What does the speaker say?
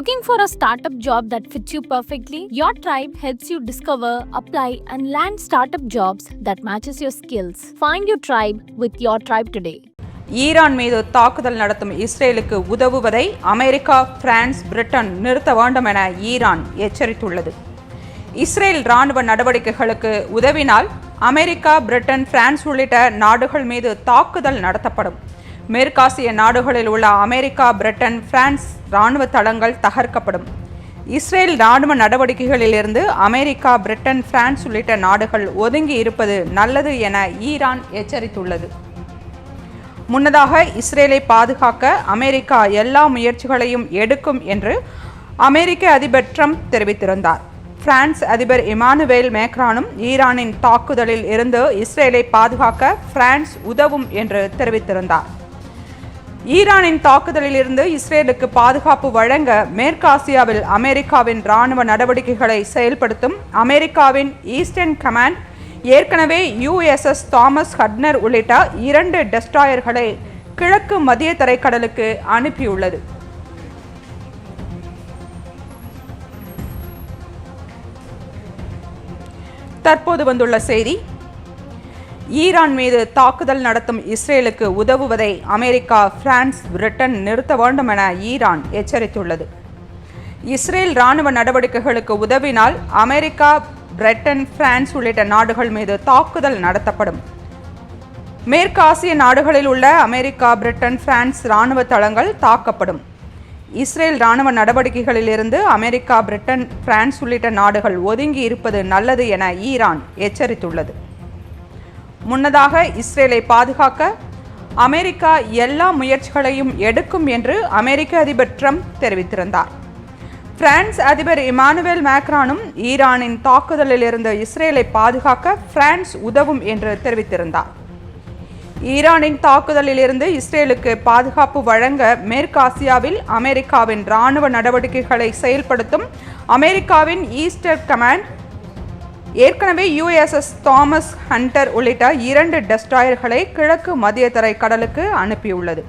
Looking for a startup job that fits you perfectly? Your tribe helps you discover, apply, and land startup jobs that matches your skills. Find your tribe with your tribe today. Iran மீது தாக்குதல் நடத்தும் இஸ்ரேலுக்கு உதவுவதை America France Britain நிறுத்த வேண்டும் என Iran எச்சரித்துள்ளது Israel ராணுவ நடவடிக்கைகளுக்கு உதவினால் அமெரிக்கா பிரிட்டன் பிரான்ஸ் உள்ளிட்ட நாடுகள் மீது தாக்குதல் நடத்தப்படும் மேற்காசிய நாடுகளில் உள்ள அமெரிக்கா பிரிட்டன் பிரான்ஸ் இராணுவ தளங்கள் தகர்க்கப்படும். இஸ்ரேல் இராணுவ நடவடிக்கைகளிலிருந்து அமெரிக்கா பிரிட்டன் பிரான்ஸ் உள்ளிட்ட நாடுகள் ஒதுங்கி இருப்பது நல்லது என ஈரான் எச்சரித்துள்ளது. முன்னதாக இஸ்ரேலை பாதுகாக்க அமெரிக்கா எல்லா முயற்சிகளையும் எடுக்கும் என்று அமெரிக்க அதிபர் ட்ரம்ப் தெரிவித்திருந்தார். பிரான்ஸ் அதிபர் இமானுவேல் மேக்ரானும் ஈரானின் தாக்குதலில் இருந்து இஸ்ரேலை பாதுகாக்க பிரான்ஸ் உதவும் என்று தெரிவித்திருந்தார். ஈரானின் தாக்குதலில் இருந்து இஸ்ரேலுக்கு பாதுகாப்பு வழங்க மேற்காசியாவில் அமெரிக்காவின் இராணுவ நடவடிக்கைகளை செயல்படுத்தும் அமெரிக்காவின் ஈஸ்டர்ன் கமாண்ட் ஏற்கனவே யுஎஸ்எஸ் தாமஸ் ஹட்னர் உள்ளிட்ட இரண்டு டெஸ்டாயர்களை கிழக்கு மத்திய தரைக்கடலுக்கு அனுப்பியுள்ளது. தற்போது வந்துள்ள செய்தி ஈரான் மீது தாக்குதல் நடத்தும் இஸ்ரேலுக்கு உதவுவதை அமெரிக்கா பிரான்ஸ் பிரிட்டன் நிறுத்த வேண்டும் என ஈரான் எச்சரித்துள்ளது. இஸ்ரேல் இராணுவ நடவடிக்கைகளுக்கு உதவினால் அமெரிக்கா பிரிட்டன் பிரான்ஸ் உள்ளிட்ட நாடுகள் மீது தாக்குதல் நடத்தப்படும். மேற்காசிய நாடுகளில் உள்ள அமெரிக்கா பிரிட்டன் பிரான்ஸ் இராணுவ தளங்கள் தாக்கப்படும். இஸ்ரேல் இராணுவ நடவடிக்கைகளிலிருந்து அமெரிக்கா பிரிட்டன் பிரான்ஸ் உள்ளிட்ட நாடுகள் ஒதுங்கி இருப்பது நல்லது என ஈரான் எச்சரித்துள்ளது. முன்னதாக இஸ்ரேலை பாதுகாக்க அமெரிக்கா எல்லா முயற்சிகளையும் எடுக்கும் என்று அமெரிக்க அதிபர் ட்ரம்ப் தெரிவித்திருந்தார். பிரான்ஸ் அதிபர் இமானுவேல் மேக்ரானும் ஈரானின் தாக்குதலில் இருந்து இஸ்ரேலை பாதுகாக்க பிரான்ஸ் உதவும் என்று தெரிவித்திருந்தார். ஈரானின் தாக்குதலில் இருந்து இஸ்ரேலுக்கு பாதுகாப்பு வழங்க மேற்காசியாவில் அமெரிக்காவின் இராணுவ நடவடிக்கைகளை செயல்படுத்தும் அமெரிக்காவின் ஈஸ்டர் கமாண்ட் ஏற்கனவே யுஎஸ்எஸ் தாமஸ் ஹண்டர் உள்ளிட்ட இரண்டு டெஸ்ட்ராயர்களை கிழக்கு மத்திய தரை கடலுக்கு அனுப்பியுள்ளது.